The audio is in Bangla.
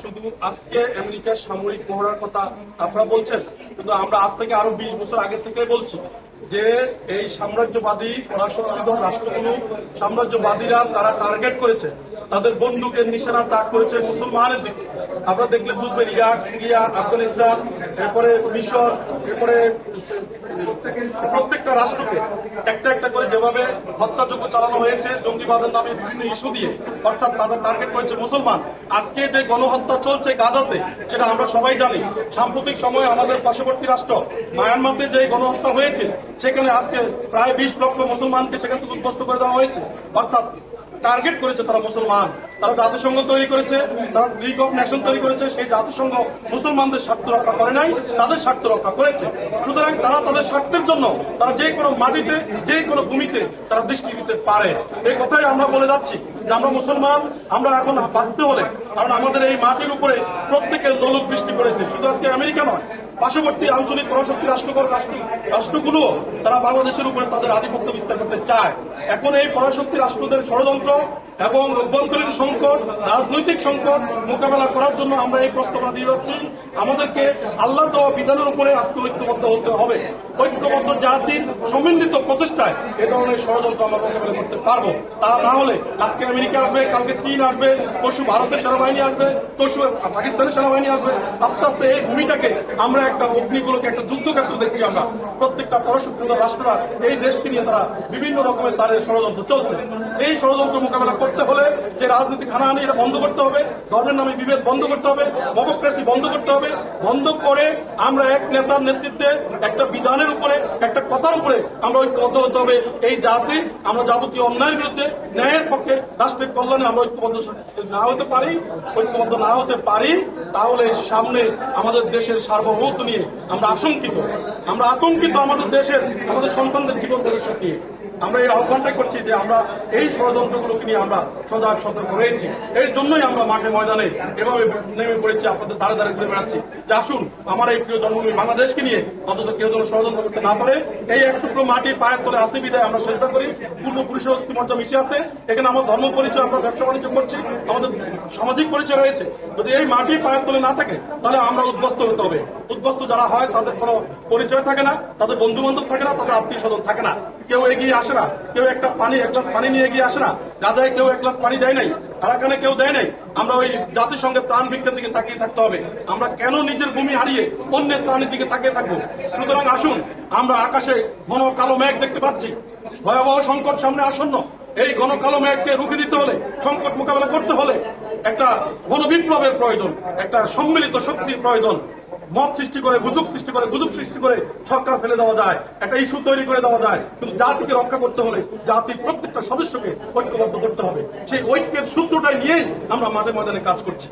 শুধু আজকে আমেরিকার সামরিক মহড়ার কথা আপনারা বলছেন, কিন্তু আমরা আজ থেকে আরও বিশ বছর আগে থেকে বলছি যে এই সাম্রাজ্যবাদী পরাশক্তিধর রাষ্ট্রগুলো সাম্রাজ্যবাদীরা তারা টার্গেট করেছে, তাদের বন্দুকের নিশানা তাক করেছে মুসলমানের দিকে। আপনারা দেখলে বুঝবেন, ইরাক, সিরিয়া, আফগানিস্তান এরপরে মিশর, এরপরে প্রত্যেকটা রাষ্ট্রকে একটা একটা করে যেভাবে হত্যাযোগ্য চালানো হয়েছে, জঙ্গিবাদের নামে বিভিন্ন ইস্যু দিয়ে, অর্থাৎ তাদের টার্গেট করেছে মুসলমান। আজকে যে গণহত্যা চলছে গাজাতে, সেটা আমরা সবাই জানি। সাম্প্রতিক সময়ে আমাদের পার্শ্ববর্তী রাষ্ট্র মায়ানমারতে যে গণহত্যা হয়েছে সেখানে আজকে প্রায় বিশ লক্ষ মুসলমানকে সেখান থেকে উদ্বস্ত করে দেওয়া হয়েছে। অর্থাৎ টার্গেট করেছে তারা মুসলমান। তারা জাতিসংঘ তৈরি করেছে, তারা লিগ অফ নেশন তৈরি করেছে, সেই জাতিসংঘ মুসলমানদের স্বার্থ রক্ষা করে নাই, তাদের স্বার্থ রক্ষা করেছে। সুতরাং তারা তাদের স্বার্থের জন্য, তারা যে কোনো মাটিতে, যে কোনো ভূমিতে তারা দৃষ্টি দিতে পারে। এই কথাই আমরা বলে যাচ্ছি যে আমরা মুসলমান, আমরা এখন বাঁচতে হলে, কারণ আমাদের এই মাটির উপরে প্রত্যেকের লোলক দৃষ্টি পড়েছে। শুধু আজকে আমেরিকা নয় পার্শ্ববর্তী আঞ্চলিক পরাশক্তি রাষ্ট্রকর রাষ্ট্র রাষ্ট্রগুলো, তারা বাংলাদেশের উপরে তাদের আধিপত্য বিস্তার করতে চায়। এখন এই পরাশক্তি রাষ্ট্রদের ষড়যন্ত্র এবং অভ্যন্তরীণ সংকট, রাজনৈতিক সংকট মোকাবেলা করার জন্য আমরা এই প্রস্তাবনা দিয়ে যাচ্ছি। আমাদেরকে আল্লাহ দেওয়া বিধানের উপরে আজকে ঐক্যবদ্ধ হতে হবে। ঐক্যবদ্ধ জাতির সমন্বিত প্রচেষ্টায় এ ধরনের ষড়যন্ত্র আমরা মোকাবেলা করতে পারব। তা না হলে আজকে আমেরিকা আসবে, কালকে চীন আসবে, পরশু ভারতের সেনাবাহিনী আসবে, পরশু পাকিস্তানের সেনাবাহিনী আসবে। আস্তে আস্তে এই ভূমিটাকে আমরা একটা অগ্নিগুলোকে একটা যুদ্ধক্ষেত্র দেখছি আমরা। প্রত্যেকটা পরশুক্র রাষ্ট্ররা এই দেশকে নিয়ে তারা বিভিন্ন রকমের তাদের ষড়যন্ত্র চলছে। এই ষড়যন্ত্র মোকাবেলা করতে হলে যে রাজনীতি খানাহানি, এটা বন্ধ করতে হবে, ধর্মের নামে বিভেদ বন্ধ করতে হবে, ডেমোক্রেসি বন্ধ করতে হবে। বন্ধ করে আমরা এক নেতার নেতৃত্বে একটা বিধানের উপরে একটা কথার উপরে আমরা ঐক্যবদ্ধ হতে হবে। এই জাতি, আমরা যাবতীয় অন্যায়ের বিরুদ্ধে ন্যায়ের পক্ষে রাষ্ট্রের কল্যাণে আমরা ঐক্যবদ্ধ না হতে পারি, ঐক্যবদ্ধ না হতে পারি, তাহলে সামনে আমাদের দেশের সার্বভৌমত্ব নিয়ে আমরা আশঙ্কিত। আমরা আতঙ্কিত আমাদের দেশের, আমাদের সন্তানদের জীবন ভবিষ্যৎ নিয়ে। আমরা এই আহ্বানটাই করছি যে আমরা এই ষড়যন্ত্রগুলোকে নিয়ে আমরা সজাগ, সতর্ক রয়েছি। এর জন্যই আমরা মাঠে ময়দানে এভাবে নেমে পড়েছি, আপনাদের দ্বারে দ্বারে ঘুরে বেড়াচ্ছি। যে আসুন, আমার এই প্রিয় জন্মভূমি বাংলাদেশকে নিয়ে অন্তত কেউ যেন ষড়যন্ত্র করতে না পারে। এই এক টুকরো মাটি পায়ের তলে আসে বিদায় আমরা চেষ্টা করি। পূর্বপুরুষের অস্থি মজ্জা মিশে আছে। এখানে আমার ধর্ম পরিচয়, আমরা ব্যবসা বাণিজ্য করছি, আমাদের সামাজিক পরিচয় রয়েছে। যদি এই মাটি পায়ের তলে না থাকে, তাহলে আমরা উদ্বস্ত হতে হবে। উদ্বস্ত যারা হয়, তাদের কোনো পরিচয় থাকে না, তাদের বন্ধু বান্ধব থাকে না, তাদের আত্মীয় স্বজন থাকে না। কেউ এগিয়ে আসে না। কেউ একটা পানি, এক গ্লাস পানি নিয়ে এগিয়ে আসে না। গাজায় কেউ এক গ্লাস পানি দেয় নাই। আরাকানে কেউ দেয় নাই। আমরা ওই জাতিসংঘের প্রাণ ভিক্ষার দিকে তাকিয়ে থাকতে হবে। আমরা কেন নিজের ভূমি হারিয়ে অন্যের প্রাণের দিকে তাকিয়ে থাকব? সুতরাং আসুন, আমরা আকাশে ঘন কালো মেঘ দেখতে পাচ্ছি। ভয়াবহ সংকট সামনে আসন্ন। এই ঘন কালো মেঘকে রুখে দিতে হলে, সংকট মোকাবেলা করতে হলে একটা গণ বিপ্লবের প্রয়োজন, একটা সম্মিলিত শক্তির প্রয়োজন। মত সৃষ্টি করে, গুজব সৃষ্টি করে, গুজব সৃষ্টি করে সরকার ফেলে দেওয়া যায়, একটা ইস্যু তৈরি করে দেওয়া যায়। কিন্তু জাতিকে রক্ষা করতে হলে জাতির প্রত্যেকটা সদস্যকে ঐক্যবদ্ধ করতে হবে। সেই ঐক্যের সূত্রটাই নিয়েই আমরা মাঠে ময়দানে কাজ করছি।